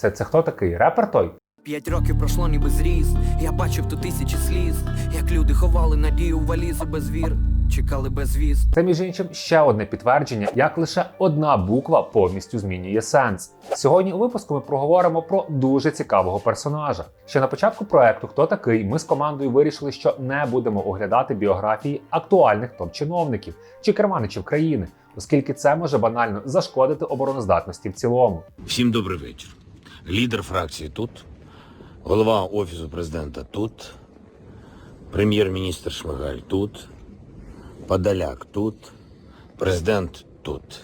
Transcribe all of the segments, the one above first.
Це, це хто такий? Репер той? П'ять років пройшло ніби зріз. Я бачив тут тисячі сліз, як люди ховали надію в валізи без вір, чекали без віз. Це між іншим ще одне підтвердження, як лише одна буква повністю змінює сенс. Сьогодні у випуску ми проговоримо про дуже цікавого персонажа. Ще на початку проекту Хто такий? Ми з командою вирішили, що не будемо оглядати біографії актуальних топ-чиновників чи керманичів країни, оскільки це може банально зашкодити обороноздатності в цілому. Всім добрий вечір. Лідер фракції тут, голова офісу президента тут, прем'єр-міністр Шмигаль тут, Подоляк тут, президент тут.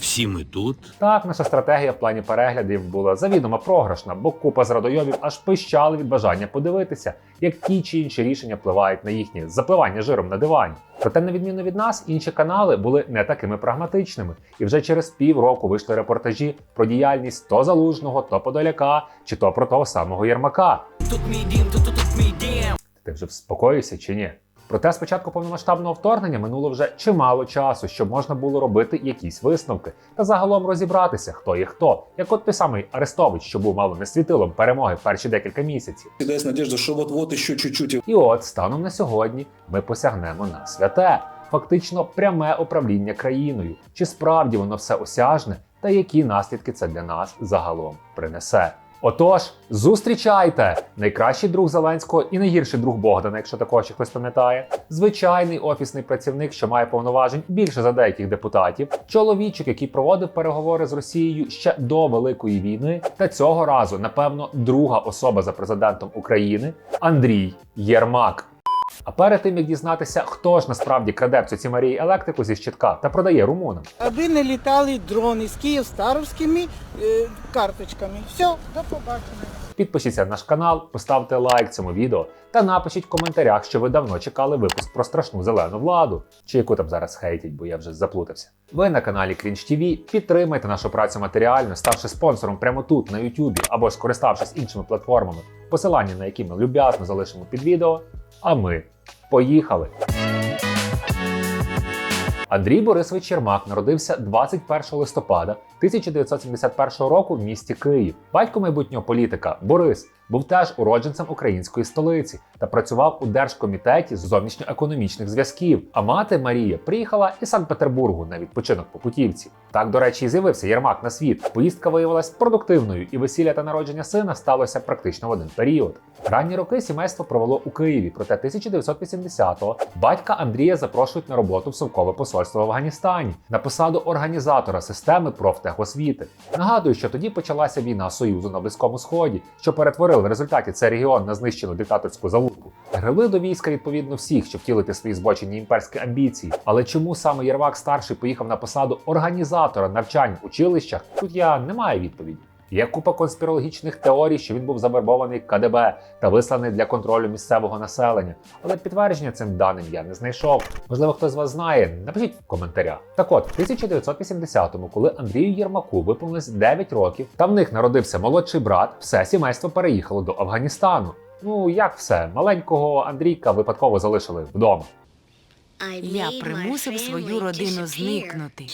Всі ми тут. Так, наша стратегія в плані переглядів була завідомо програшна, бо купа зрадойовів аж пищали від бажання подивитися, як ті чи інші рішення впливають на їхнє запливання жиром на дивані. Проте, на відміну від нас, інші канали були не такими прагматичними, і вже через півроку вийшли репортажі про діяльність то залужного, то подоляка, чи то про того самого Єрмака. Тут мій дім, тут, тут, тут мій дім. Ти вже вспокоївся чи ні? Проте з початку повномасштабного вторгнення минуло вже чимало часу, щоб можна було робити якісь висновки та загалом розібратися, хто є хто, як от той самий Арестович, що був мало не світилом перемоги перші декілька місяців. всегда есть надежда, что вот-вот еще чуть-чуть І от станом на сьогодні ми посягнемо на святе, фактично пряме управління країною. Чи справді воно все осяжне, та які наслідки це для нас загалом принесе? Отож, зустрічайте найкращий друг Зеленського і найгірший друг Богдана, якщо такого ще хтось пам'ятає. Звичайний офісний працівник, що має повноважень більше за деяких депутатів, чоловічок, який проводив переговори з Росією ще до Великої війни, та цього разу, напевно, друга особа за президентом України Андрій Єрмак. А перед тим як дізнатися, хто ж насправді краде в цьоці Марії електрику зі щитка та продає румунам, аби не літали дрони з київстаровськими е, карточками. Все, до побачення. Підпишіться на наш канал, поставте лайк цьому відео та напишіть в коментарях, що ви давно чекали випуск про страшну зелену владу, чи яку там зараз хейтять, бо я вже заплутався. Ви на каналі Cringe TV підтримайте нашу працю матеріально, ставши спонсором прямо тут на YouTube або скориставшись іншими платформами, посилання на які ми люб'язно залишимо під відео. А ми поїхали! Андрій Борисович Чермак народився 21 листопада 1971 року в місті Київ. Батько майбутнього політика Борис був теж уродженцем української столиці та працював у Держкомітеті з зовнішньоекономічних зв'язків. А мати Марія приїхала із Санкт-Петербургу на відпочинок по путівці. Так, до речі, і з'явився Єрмак на світ. Поїздка виявилась продуктивною, і весілля та народження сина сталося практично в один період. Ранні роки сімейство провело у Києві, проте 1980-го батька Андрія запрошують на роботу в совкове посольство в Афганістані на посаду організатора системи профтехосвіти. Нагадую, що тоді почалася війна Союзу на Близькому Сході, що перетворили в результаті цей регіон на знищену диктаторську залудку. Грили до війська відповідно всіх, щоб втілити свої збочені імперські амбіції. Але чому саме Єрвак старший поїхав на посаду організатора навчань в училищах? Тут я не маю відповіді. Є купа конспірологічних теорій, що він був завербований KDB та висланий для контролю місцевого населення, але підтвердження цим даним я не знайшов. Можливо, хтось з вас знає, напишіть в коментарях. Так от, в 1980-му, коли Андрію Єрмаку виповнилось 9 років, та в них народився молодший брат, все сімейство переїхало до Афганістану. Ну як все, маленького Андрійка випадково залишили вдома. Я примусив свою родину зникнути.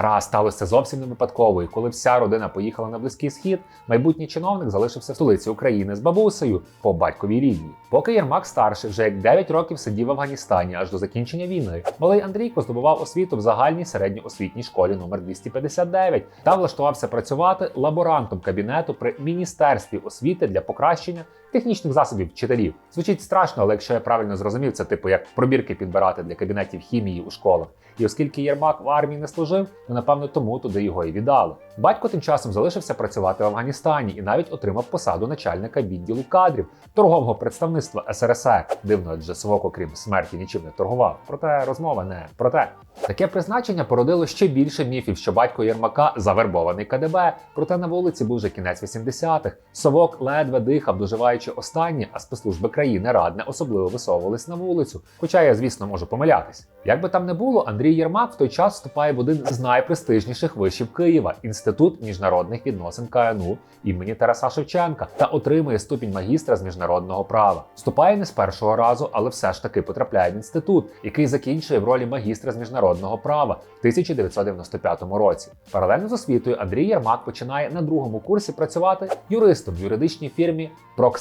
Гра сталося зовсім не випадково, і коли вся родина поїхала на близький схід, майбутній чиновник залишився в столиці України з бабусею по батьковій лінії. Поки Єрмак старший вже як 9 років сидів в Афганістані аж до закінчення війни, малий Андрійко здобував освіту в загальній середньоосвітній школі номер 259 та влаштувався працювати лаборантом кабінету при міністерстві освіти для покращення технічних засобів вчителів. Звучить страшно, але якщо я правильно зрозумів, це типу як пробірки підбирати для кабінетів хімії у школах. І оскільки Єрмак в армії не служив, то напевно тому туди його і віддали. Батько тим часом залишився працювати в Афганістані і навіть отримав посаду начальника відділу кадрів торгового представництва СРСР. Дивно, адже Свок, окрім смерті, нічим не торгував. Проте розмова не про те. Таке призначення породило ще більше міфів, що батько Єрмака завербований КДБ. Проте на вулиці був вже кінець 80-х. Совок ледве дихав, доживаючи останнє, а спецслужби країни радне особливо висовувались на вулицю. Хоча я, звісно, можу помилятись. Як би там не було, Андрій Єрмак в той час вступає в один з найпрестижніших вишів Києва інститут міжнародних відносин КНУ імені Тараса Шевченка та отримує ступінь магістра з міжнародного права. Вступає не з першого разу, але все ж таки потрапляє в інститут, який закінчує в ролі магістра з міжнародного права в 1995 році. Паралельно з освітою Андрій Єрмак починає на другому курсі працювати юристом в юридичній фірмі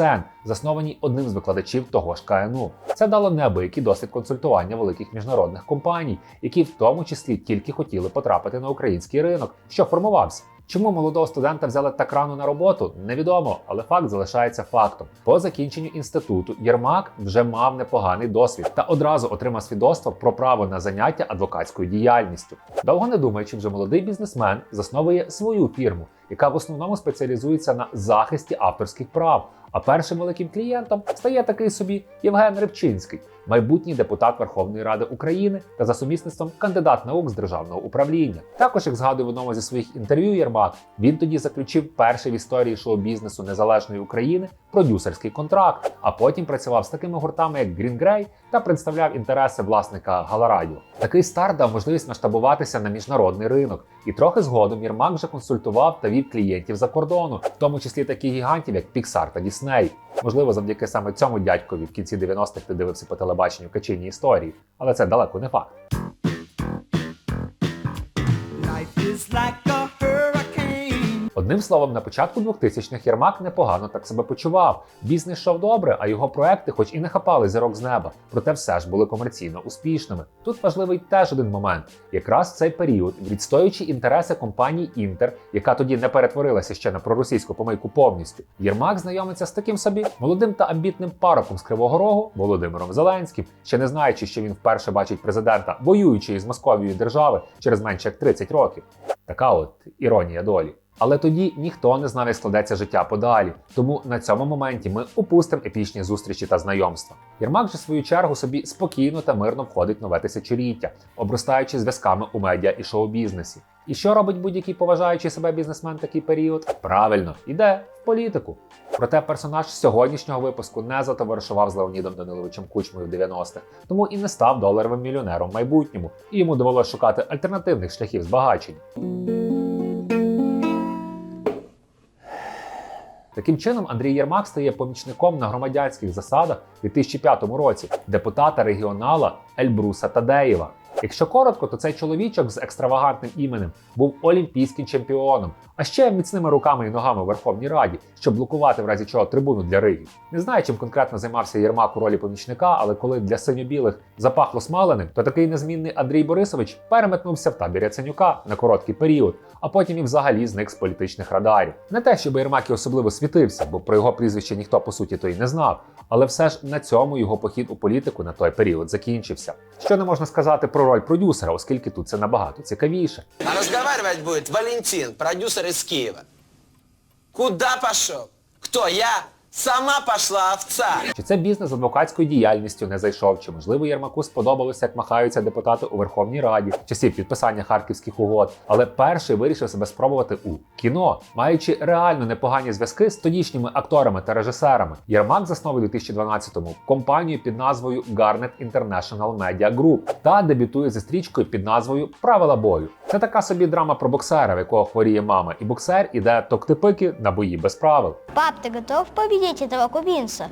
Проксен, заснованій одним з викладачів того ж КНУ. Це дало неабиякий досвід консультування великих міжнародних компаній, які в тому числі тільки хотіли потрапити на український ринок, що формувався. Чому молодого студента взяли так рано на роботу, невідомо, але факт залишається фактом. По закінченню інституту Єрмак вже мав непоганий досвід та одразу отримав свідоцтво про право на заняття адвокатською діяльністю. Довго не думаючи, вже молодий бізнесмен засновує свою фірму, яка в основному спеціалізується на захисті авторських прав. А першим великим клієнтом стає такий собі Євген Рибчинський, майбутній депутат Верховної Ради України та за сумісництвом кандидат наук з державного управління. Також, як згадує в одному зі своїх інтерв'ю Єрмак, він тоді заключив перший в історії шоу-бізнесу незалежної України продюсерський контракт, а потім працював з такими гуртами, як Green Grey та представляв інтереси власника Галарадіо. Такий старт дав можливість масштабуватися на міжнародний ринок, і трохи згодом Єрмак вже консультував та вів клієнтів за кордону, в тому числі таких гігантів, як Pixar та Disney. Можливо, завдяки саме цьому дядькові в кінці 90-х ти дивився по телебаченню качині історії, але це далеко не факт. Одним словом, на початку 2000-х Єрмак непогано так себе почував. Бізнес йшов добре, а його проекти, хоч і не хапали зірок з неба, проте все ж були комерційно успішними. Тут важливий теж один момент: якраз в цей період, відстоюючи інтереси компанії Інтер, яка тоді не перетворилася ще на проросійську помийку повністю, Єрмак знайомиться з таким собі молодим та амбітним пароком з Кривого Рогу Володимиром Зеленським, ще не знаючи, що він вперше бачить президента воюючої з Московією держави через менше як 30 років. Така от іронія долі. Але тоді ніхто не знав, як складеться життя подалі. Тому на цьому моменті ми упустимо епічні зустрічі та знайомства. Єрмак же в свою чергу собі спокійно та мирно входить нове тисячоліття, обростаючи зв'язками у медіа і шоу-бізнесі. І що робить будь-який поважаючий себе бізнесмен такий період? Правильно, іде в політику. Проте персонаж сьогоднішнього випуску не затоваришував з Леонідом Даниловичем Кучмою в 90-х, тому і не став доларовим мільйонером в майбутньому, і йому довелося шукати альтернативних шляхів збагачення. Таким чином, Андрій Єрмак стає помічником на громадянських засадах у 2005 році депутата регіонала Ельбруса Тадеєва. Якщо коротко, то цей чоловічок з екстравагантним іменем був олімпійським чемпіоном, а ще міцними руками і ногами у Верховній Раді, щоб блокувати в разі чого трибуну для Риги. Не знаю, чим конкретно займався Єрмак у ролі помічника, але коли для синьо-білих запахло смаленим, то такий незмінний Андрій Борисович переметнувся в табір Яценюка на короткий період, а потім і взагалі зник з політичних радарів. Не те, щоб Єрмак і особливо світився, бо про його прізвище ніхто по суті то й не знав. Але все ж на цьому його похід у політику на той період закінчився. Що не можна сказати про роль продюсера, оскільки тут це набагато цікавіше. А розговорювати буде Валентин, продюсер із Києва. Куда пішов? Хто я? Сама пошла овца. Чи це бізнес з адвокатською діяльністю не зайшов? Чи можливо Єрмаку сподобалося, як махаються депутати у Верховній Раді в часів підписання харківських угод? Але перший вирішив себе спробувати у кіно, маючи реально непогані зв'язки з тодішніми акторами та режисерами. Єрмак засновує у 2012-му компанію під назвою Garnet International Media Group та дебютує зі стрічкою під назвою Правила бою. Це така собі драма про боксера, в якого хворіє мама, і боксер іде токти-пики на бої без правил. Пап, ты готов победить этого кубинца?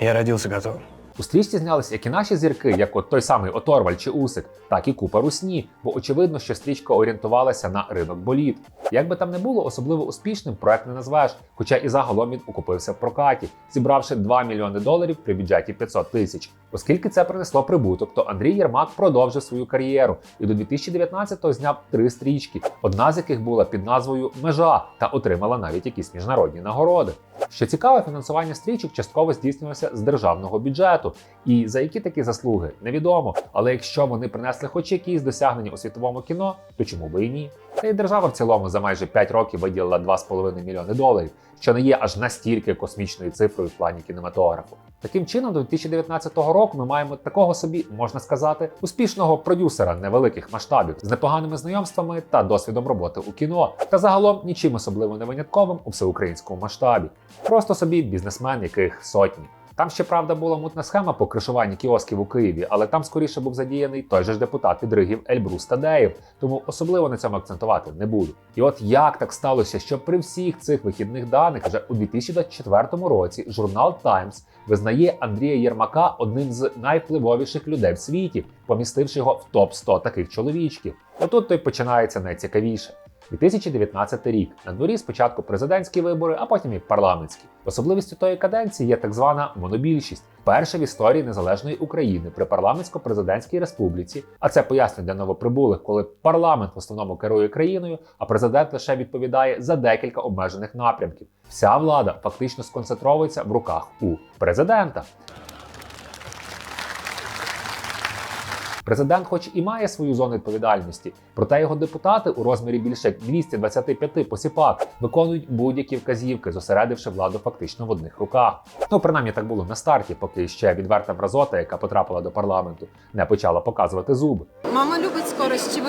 Я родился готовым. У стрічці знялись як і наші зірки, як от той самий Оторваль чи Усик, так і купа русні, бо очевидно, що стрічка орієнтувалася на ринок боліт. Як би там не було, особливо успішним проект не назвеш, хоча і загалом він окупився в прокаті, зібравши 2 мільйони доларів при бюджеті 500 тисяч. Оскільки це принесло прибуток, то Андрій Єрмак продовжив свою кар'єру і до 2019-го зняв три стрічки, одна з яких була під назвою Межа та отримала навіть якісь міжнародні нагороди. Що цікаво, фінансування стрічок частково здійснювалося з державного бюджету, і за які такі заслуги невідомо. Але якщо вони принесли хоч якісь досягнення у світовому кіно, то чому би і ні? Та й держава в цілому за майже 5 років виділила 2,5 мільйони доларів, що не є аж настільки космічною цифрою в плані кінематографу. Таким чином, до 2019 року ми маємо такого собі, можна сказати, успішного продюсера невеликих масштабів з непоганими знайомствами та досвідом роботи у кіно, та загалом нічим особливо не винятковим у всеукраїнському масштабі. Просто собі бізнесмен, яких сотні. Там ще правда була мутна схема по кришуванні кіосків у Києві, але там скоріше був задіяний той же ж депутат від Ригів Ельбрус Тадеєв, тому особливо на цьому акцентувати не буду. І от як так сталося, що при всіх цих вихідних даних вже у 2024 році журнал Times визнає Андрія Єрмака одним з найвпливовіших людей в світі, помістивши його в топ 100 таких чоловічків. Отут то й починається найцікавіше. 2019 рік на дворі спочатку президентські вибори, а потім і парламентські. Особливістю тої каденції є так звана монобільшість, перша в історії незалежної України при парламентсько-президентській республіці. А це пояснює для новоприбулих, коли парламент в основному керує країною, а президент лише відповідає за декілька обмежених напрямків. Вся влада фактично сконцентровується в руках у президента. Президент, хоч і має свою зону відповідальності, проте його депутати у розмірі більше як 225 посіпак виконують будь-які вказівки, зосередивши владу фактично в одних руках. Ну принаймні так було на старті, поки ще відверта мразота, яка потрапила до парламенту, не почала показувати зуби. Мама любить скорость, чи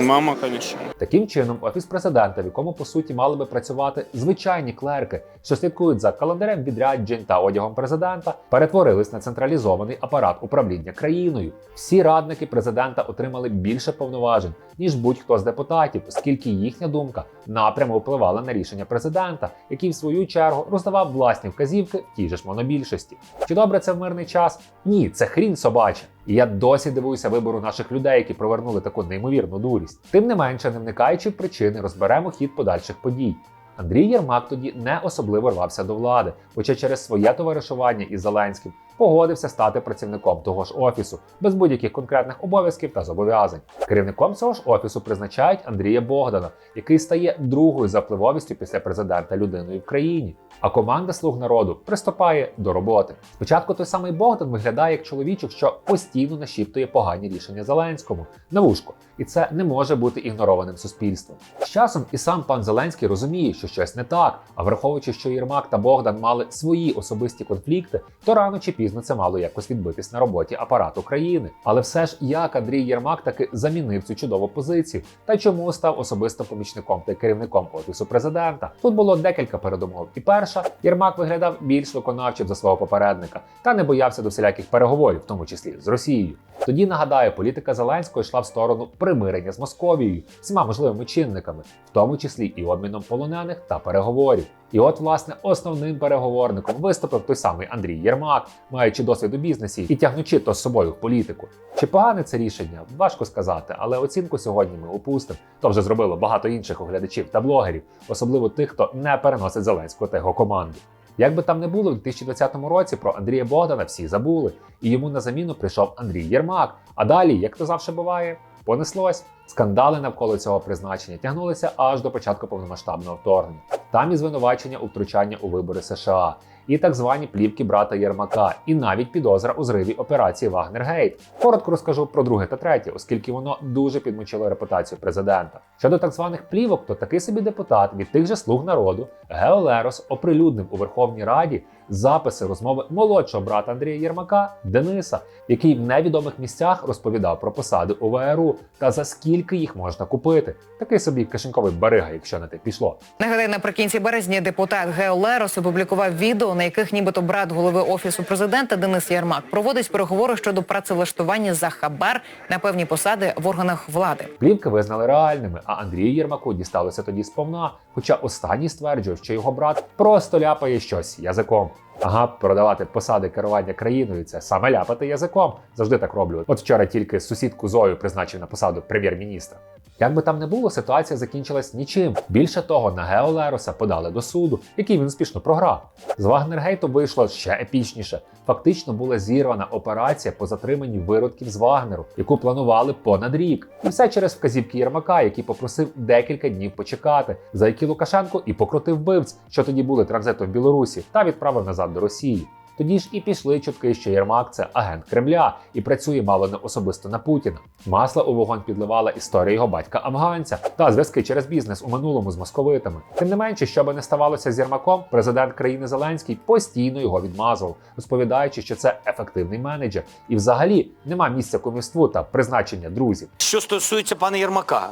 Мама, конечно. Таким чином, офіс президента, в якому по суті мали би працювати звичайні клерки, що слідкують за календарем відряджень та одягом президента, перетворились на централізований апарат управління країною. Всі радники президента отримали більше повноважень ніж будь-хто з депутатів, оскільки їхня думка напряму впливала на рішення президента, який в свою чергу роздавав власні вказівки в тій же ж монобільшості. Чи добре це в мирний час? Ні, це хрін собача. І я досі дивуюся вибору наших людей, які провернули таку неймовірну дурість. Тим не менше, не вникаючи в причини, розберемо хід подальших подій. Андрій Єрмак тоді не особливо рвався до влади, хоча через своє товаришування із Зеленським погодився стати працівником того ж офісу без будь-яких конкретних обов'язків та зобов'язань. Керівником цього ж офісу призначають Андрія Богдана, який стає другою за впливовістю після президента людиною в країні. А команда слуг народу приступає до роботи. Спочатку той самий Богдан виглядає як чоловічок, що постійно нашіптує погані рішення Зеленському на вушко, і це не може бути ігнорованим суспільством. З часом і сам пан Зеленський розуміє, що щось не так. А враховуючи, що Єрмак та Богдан мали свої особисті конфлікти, то рано чи пізно це мало якось відбитись на роботі апарату країни. Але все ж як Андрій Єрмак таки замінив цю чудову позицію, та чому став особистим помічником та керівником офісу президента. Тут було декілька передумов. І перша Єрмак виглядав більш виконавчим за свого попередника та не боявся до всіляких переговорів, в тому числі з Росією. Тоді нагадаю, політика Зеленського йшла в сторону примирення з Московією всіма можливими чинниками, в тому числі і обміном полонених та переговорів. І от, власне, основним переговорником виступив той самий Андрій Єрмак, маючи досвід у бізнесі і тягнучи то з собою в політику. Чи погане це рішення? Важко сказати, але оцінку сьогодні ми опустимо. То вже зробило багато інших оглядачів та блогерів, особливо тих, хто не переносить Зеленського та його команду. Як би там не було, у 2020 році про Андрія Богдана всі забули, і йому на заміну прийшов Андрій Єрмак. А далі, як то завжди буває, понеслось. Скандали навколо цього призначення тягнулися аж до початку повномасштабного вторгнення. Там і звинувачення у втручання у вибори США, і так звані плівки брата Єрмака, і навіть підозра у зриві операції Вагнергейт. Коротко розкажу про друге та третє, оскільки воно дуже підмочило репутацію президента. Щодо так званих плівок, то такий собі депутат від тих же слуг народу Гео Лерос оприлюднив у Верховній Раді записи розмови молодшого брата Андрія Єрмака Дениса, який в невідомих місцях розповідав про посади у ВРУ та за скільки їх можна купити. Такий собі кишеньковий барига, якщо на те пішло. Нагадаю, наприкінці березня депутат Гео Лерос опублікував відео, на яких нібито брат голови офісу президента Денис Ярмак проводить переговори щодо працевлаштування за хабар на певні посади в органах влади. Плівки визнали реальними, а Андрію Єрмаку дісталося тоді сповна. Хоча останній стверджує, що його брат просто ляпає щось язиком. Ага, продавати посади керування країною це саме ляпати язиком. Завжди так роблю. От вчора тільки сусідку Зою призначив на посаду прем'єр-міністра. Як би там не було, ситуація закінчилась нічим. Більше того, на Гео Лероса подали до суду, який він успішно програв. З Вагнергейту вийшло ще епічніше. Фактично була зірвана операція по затриманню виродків з Вагнеру, яку планували понад рік. І все через вказівки Єрмака, який попросив декілька днів почекати, за які Лукашенко і покрутив вбивць, що тоді були транзитом в Білорусі, та відправив назад до Росії. Тоді ж і пішли чутки, що Єрмак це агент Кремля і працює мало не особисто на Путіна. Масло у вогонь підливала історія його батька афганця та зв'язки через бізнес у минулому з московитами. Тим не менше, що би не ставалося з Єрмаком, президент країни Зеленський постійно його відмазував, розповідаючи, що це ефективний менеджер, і взагалі нема місця кумівству та призначення друзів. Що стосується пана Єрмака,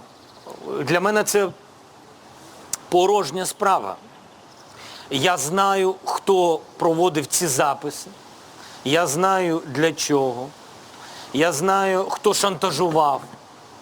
для мене це порожня справа. Я знаю, хто проводив ці записи. Я знаю для чого. Я знаю, хто шантажував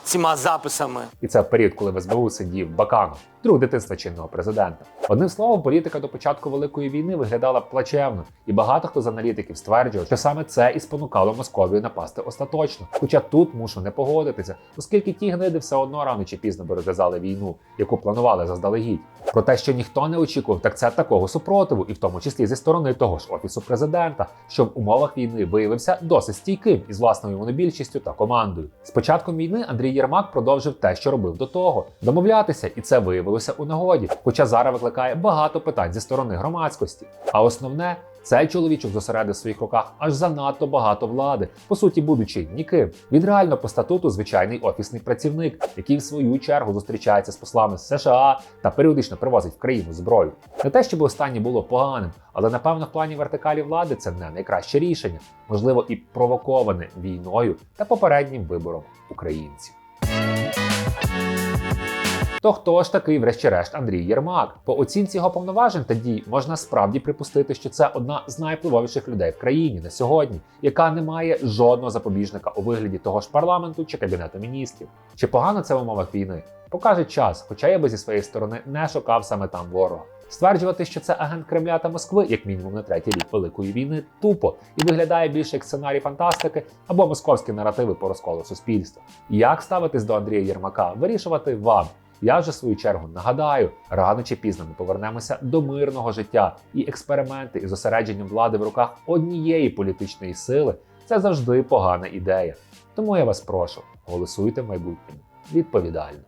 цими записами. І це період, коли в СБУ сидів Баканов, друг дитинства чинного президента. Одним словом, політика до початку великої війни виглядала плачевно, і багато хто з аналітиків стверджував, що саме це і спонукало Московію напасти остаточно. Хоча тут мушу не погодитися, оскільки ті гниди все одно рано чи пізно би розв'язали війну, яку планували заздалегідь. Про те, що ніхто не очікував, так це такого супротиву, і в тому числі зі сторони того ж офісу президента, що в умовах війни виявився досить стійким із власною монобільшістю та командою. З початком війни Андрій Єрмак продовжив те, що робив до того: домовлятися, і це виявилося у нагоді. Хоча зараз викликає багато питань зі сторони громадськості. А основне. Цей чоловічок зосередив в своїх руках аж занадто багато влади, по суті, будучи ніким. Він реально по статуту звичайний офісний працівник, який в свою чергу зустрічається з послами США та періодично привозить в країну зброю. Не те, щоб останнє було поганим, але напевно в плані вертикалі влади це не найкраще рішення, можливо, і провоковане війною та попереднім вибором українців. То хто ж такий, врешті-решт, Андрій Єрмак? По оцінці його повноважень та дій можна справді припустити, що це одна з найвпливовіших людей в країні на сьогодні, яка не має жодного запобіжника у вигляді того ж парламенту чи кабінету міністрів. Чи погано це в умовах війни? Покаже час, хоча я би зі своєї сторони не шукав саме там ворога. Стверджувати, що це агент Кремля та Москви, як мінімум на третій рік Великої війни, тупо і виглядає більше як сценарій фантастики або московські наративи по розколу суспільства. Як ставитись до Андрія Єрмака, вирішувати вам. Я вже в свою чергу нагадаю, рано чи пізно ми повернемося до мирного життя, і експерименти із зосередженням влади в руках однієї політичної сили це завжди погана ідея. Тому я вас прошу, голосуйте в майбутньому відповідально.